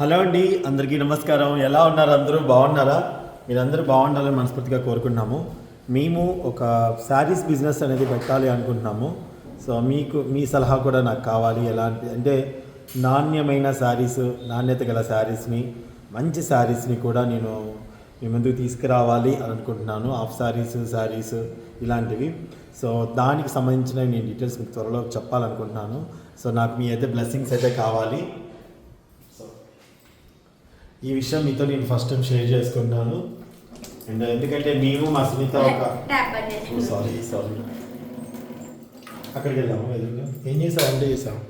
Hello అండి అందరికీ నమస్కారం. ఎలా ఉన్నారు అందరూ? బాగున్నారా? మీరందరూ బాగుండాలని మనస్ఫూర్తిగా కోరుకున్నాము మేము ఒక శారీస్ బిజినెస్ అనేది పెట్టాలి అనుకుంటున్నాము. సో మీకు మీ సలహా కూడా నాకు కావాలి. ఎలాంటి అంటే నాణ్యమైన శారీస్ నాణ్యత గల శారీస్ని మంచి శారీస్ని కూడా నేను మీ ముందుకు తీసుకురావాలి అని అనుకుంటున్నాను. హాఫ్ శారీస్ శారీస్ ఇలాంటివి. సో దానికి సంబంధించిన నేను డీటెయిల్స్ మీకు త్వరలో చెప్పాలనుకుంటున్నాను. సో నాకు మీ అయితే బ్లెస్సింగ్స్ అయితే కావాలి. ఈ విషయం మీతో నేను ఫస్ట్ టైం షేర్ చేసుకున్నాను. అండ్ ఎందుకంటే మేము మా సునీత ఒక చేసి. సారీ సారీ అక్కడికి వెళ్దాము ఎదురుగా? ఏం వంట చేసావు.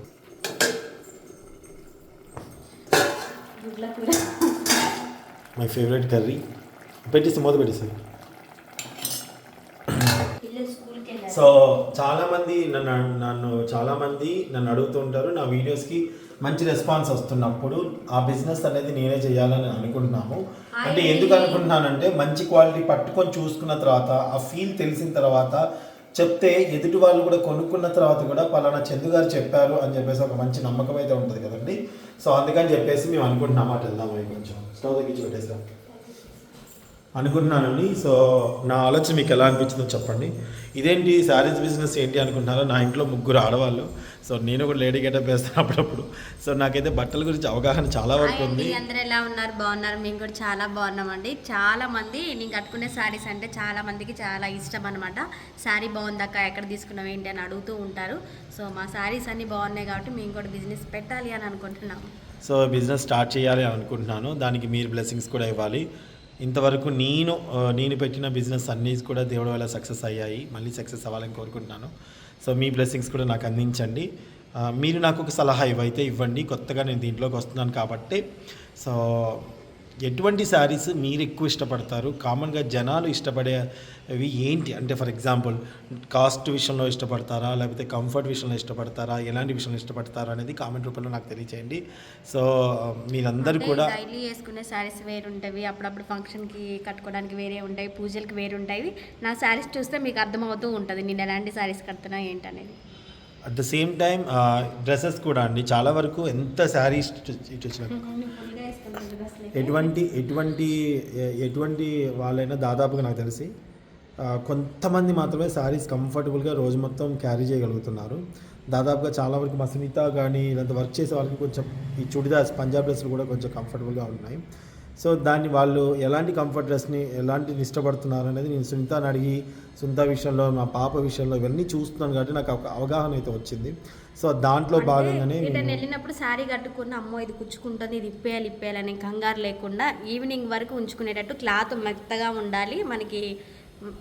గుడ్ల కూర. మై ఫేవరెట్ కర్రీ పెట్టేసి మూత పెట్టేసి సో చాలా మంది నన్ను నన్ను చాలా మంది నన్ను అడుగుతూ ఉంటారు నా వీడియోస్కి మంచి రెస్పాన్స్ వస్తున్నప్పుడు ఆ బిజినెస్ అనేది నేనే చేయాలని అనుకుంటున్నాము. అంటే ఎందుకు అనుకుంటున్నానంటే మంచి క్వాలిటీ పట్టుకొని చూసుకున్న తర్వాత ఆ ఫీల్ తెలిసిన తర్వాత చెప్తే ఎదుటి వాళ్ళు కూడా కొనుక్కున్న తర్వాత కూడా పలానా చందు గారు చెప్పారు అని చెప్పేసి ఒక మంచి నమ్మకం అయితే ఉంటుంది కదండి. సో అందుకని చెప్పేసి మేము అనుకుంటున్నాము అటు వెళ్దాం కొంచెం. స్టవ్ తగ్గించి పెట్టేసాం అనుకుంటున్నానండి సో నా ఆలోచన మీకు ఎలా అనిపించిందో చెప్పండి. ఇదేంటి శారీస్ బిజినెస్ ఏంటి అనుకుంటున్నారో నా ఇంట్లో ముగ్గురు ఆడవాళ్ళు. సో నేను కూడా లేడీ గెటప్ వేస్తాను అప్పుడప్పుడు. సో నాకైతే బట్టల గురించి అవగాహన చాలా వరకు ఉంది. అందరూ ఎలా ఉన్నారు? బాగున్నారు? మేము కూడా చాలా బాగున్నామండి. చాలా మంది నేను కట్టుకునే శారీస్ అంటే చాలా మందికి చాలా ఇష్టం అనమాట శారీ బాగుందాక ఎక్కడ తీసుకున్నావు ఏంటి అని అడుగుతూ ఉంటారు. సో మా శారీస్ అన్ని బాగున్నాయి కాబట్టి మేము కూడా బిజినెస్ పెట్టాలి అని అనుకుంటున్నాము. సో బిజినెస్ స్టార్ట్ చేయాలి అని అనుకుంటున్నాను. దానికి మీరు బ్లెస్సింగ్స్ కూడా ఇవ్వాలి. ఇంతవరకు నేను నేను పెట్టిన బిజినెస్ అన్నీ కూడా దేవుడి వల్ల సక్సెస్ అయ్యాయి. మళ్ళీ సక్సెస్ అవ్వాలని కోరుకుంటున్నాను. సో మీ బ్లెస్సింగ్స్ కూడా నాకు అందించండి. మీరు నాకు ఒక సలహా ఇవైతే ఇవ్వండి. కొత్తగా నేను దీంట్లోకి వస్తున్నాను కాబట్టి. సో ఎటువంటి శారీస్ మీరు ఎక్కువ ఇష్టపడతారు? కామన్గా జనాలు ఇష్టపడేవి ఏంటి? అంటే ఫర్ ఎగ్జాంపుల్ కాస్ట్ విషయంలో ఇష్టపడతారా? లేకపోతే కంఫర్ట్ విషయంలో ఇష్టపడతారా? ఎలాంటి విషయంలో ఇష్టపడతారా? అనేది కామెంట్ రూపంలో నాకు తెలియచేయండి. సో మీరందరూ కూడా డైలీ వేసుకునే శారీస్ వేరు ఉంటాయి అప్పుడప్పుడు ఫంక్షన్కి కట్టుకోవడానికి వేరే ఉంటాయి. పూజలకి వేరు ఉంటాయి నా శారీస్ చూస్తే మీకు అర్థమవుతూ ఉంటుంది. నేను ఎలాంటి శారీస్ కడుతున్నా ఏంటనేది. At the same time dresses కూడా అండి. చాలా వరకు ఎంత శారీ ఇటు వచ్చిన ఎటువంటి ఎటువంటి ఎటువంటి వాళ్ళైనా దాదాపుగా నాకు తెలిసి కొంతమంది మాత్రమే శారీస్ కంఫర్టబుల్గా రోజు మొత్తం క్యారీ చేయగలుగుతున్నారు. దాదాపుగా చాలా వరకు మా సునీత కానీ ఇలాంటి వర్క్ చేసే వాళ్ళకి కొంచెం ఈ చుడిదార్స్ పంజాబ్ డ్రెస్లు కూడా కొంచెం కంఫర్టబుల్గా ఉన్నాయి. సో దాన్ని వాళ్ళు ఎలాంటి కంఫర్ట్ డ్రెస్ని ఎలాంటి ఇష్టపడుతున్నారు అనేది నేను సునీతని అడిగి సునీత విషయంలో మా పాప విషయంలో ఇవన్నీ చూస్తున్నాను కాబట్టి నాకు ఒక అవగాహన అయితే వచ్చింది. సో దాంట్లో భాగంగానే ఇటు నేను- వెళ్ళినప్పుడు శారీ కట్టుకున్న అమ్మో ఇది కుచ్చుకుంటుంది ఇది ఇప్పేయాలి ఇప్పేయాలి అని కంగారు లేకుండా ఈవినింగ్ వరకు ఉంచుకునేటట్టు క్లాత్ మెత్తగా ఉండాలి. మనకి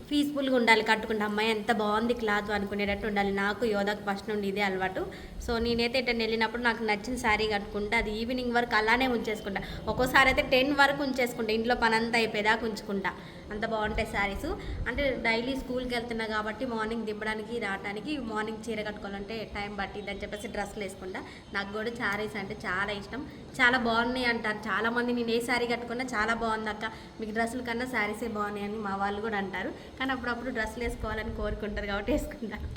పీస్ఫుల్గా ఉండాలి కట్టుకుంటే అమ్మాయి ఎంత బాగుంది క్లాత్ అనుకునేటట్టు ఉండాలి. నాకు యోధాకు ఫస్ట్ నుండి ఇదే అలవాటు. సో నేనైతే ఇటు వెళ్ళినప్పుడు నాకు నచ్చిన శారీ కట్టుకుంటే. అది ఈవినింగ్ వరకు అలానే ఉంచేసుకుంటా. ఒక్కోసారి అయితే టెన్ వరకు ఉంచేసుకుంటా. ఇంట్లో పని అంతా అయిపోయేదాకా ఉంచుకుంటా. అంత బాగుంటాయి శారీస్ అంటే డైలీ స్కూల్కి వెళ్తున్నా కాబట్టి మార్నింగ్ దింపడానికి రావడానికి మార్నింగ్ చీర కట్టుకోవాలంటే టైం పట్టింది అని చెప్పేసి డ్రెస్సులు వేసుకుంటా. నాకు కూడా శారీస్ అంటే చాలా ఇష్టం. చాలా బాగున్నాయి అంటారు. చాలామంది నేను ఏ శారీ కట్టుకున్నా చాలా బాగుంది అక్క మీకు డ్రెస్సుల కన్నా శారీసే బాగున్నాయి అని మా వాళ్ళు కూడా అంటారు. కానీ అప్పుడప్పుడు డ్రెస్సులు వేసుకోవాలని కోరుకుంటారు కాబట్టి వేసుకుంటారు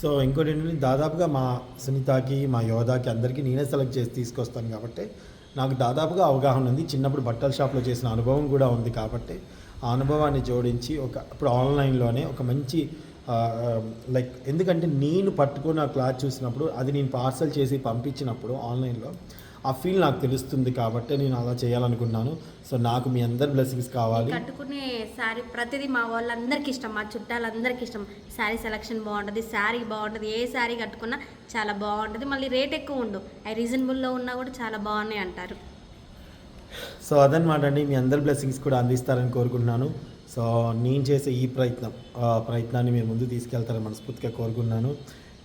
సో ఇంకోటి ఏంటంటే దాదాపుగా మా సునీతకి మా యోధాకి అందరికీ నేనే సెలెక్ట్ చేసి తీసుకొస్తాను కాబట్టి నాకు దాదాపుగా అవగాహన ఉంది. చిన్నప్పుడు బట్టల షాప్లో చేసిన అనుభవం కూడా ఉంది కాబట్టి ఆ అనుభవాన్ని జోడించి ఒక ఇప్పుడు ఆన్లైన్లోనే ఒక మంచి లైక్ ఎందుకంటే నేను పట్టుకున్న క్లాత్ చూసినప్పుడు అది నేను పార్సల్ చేసి పంపించినప్పుడు ఆన్లైన్లో ఆ ఫీల్ నాకు తెలుస్తుంది కాబట్టి నేను అలా చేయాలనుకున్నాను. సో నాకు మీ అందరి బ్లెస్సింగ్స్ కావాలి. కట్టుకునే శారీ ప్రతిదీ మా వాళ్ళందరికీ ఇష్టం. మా చుట్టాలందరికీ ఇష్టం. శారీ సెలక్షన్ బాగుంటుంది శారీ బాగుంటుంది. ఏ శారీ కట్టుకున్నా చాలా బాగుంటుంది. మళ్ళీ రేట్ ఎక్కువ ఉండు అవి రీజనబుల్లో ఉన్నా కూడా చాలా బాగున్నాయి అంటారు. సో అదనమాట అండి. మీ అందరి బ్లెస్సింగ్స్ కూడా అందిస్తారని కోరుకుంటున్నాను. సో నేను చేసే ఈ ప్రయత్నం ఆ ప్రయత్నాన్ని మీరు ముందు తీసుకెళ్తారని మనస్ఫూర్తిగా కోరుకున్నాను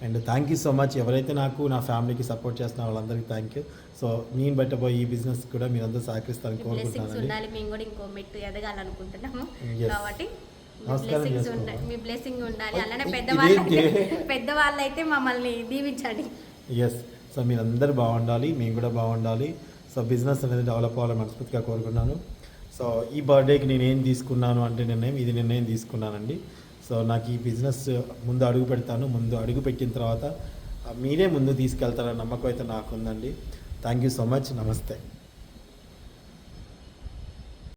and thank you so much ఎవరైతే నాకు నా ఫ్యామిలీకి సపోర్ట్ చేస్తున్న వాళ్ళందరికీ థ్యాంక్ యూ సో నేను పెట్టబోయే ఈ బిజినెస్ కూడా మీరందరూ సహకరిస్తారని బ్లెస్సింగ్స్ కోరుకుంటున్నానండి. ఉండాలి మేము కూడా ఇంకో మెట్టు ఎదగాలనుకుంటున్నాము. Yes. కాబట్టి మీ నమస్కారం బ్లెస్సింగ్స్ చేసుకో. ఉండాలి మీ బ్లెస్సింగ్ ఉండాలి. అలానే ఇదేంటి? పెద్దవాళ్ళు పెద్దవాళ్ళు అయితే మమ్మల్ని దీవించండి. ఎస్ సో మీరందరూ బాగుండాలి మేము కూడా బాగుండాలి. సో బిజినెస్ అనేది డెవలప్ అవ్వాలని మనస్ఫూర్తిగా కోరుకున్నాను సో ఈ బర్త్డేకి నేను ఏం తీసుకున్నాను అంటే నిర్ణయం ఇది నిర్ణయం తీసుకున్నానండి. సో నాకు ఈ బిజినెస్ ముందు అడుగు పెడతాను. ముందు అడుగు పెట్టిన తర్వాత మీరే ముందు తీసుకెళ్తారన్న నమ్మకం అయితే నాకు ఉందండి థ్యాంక్ యూ సో మచ్ నమస్తే.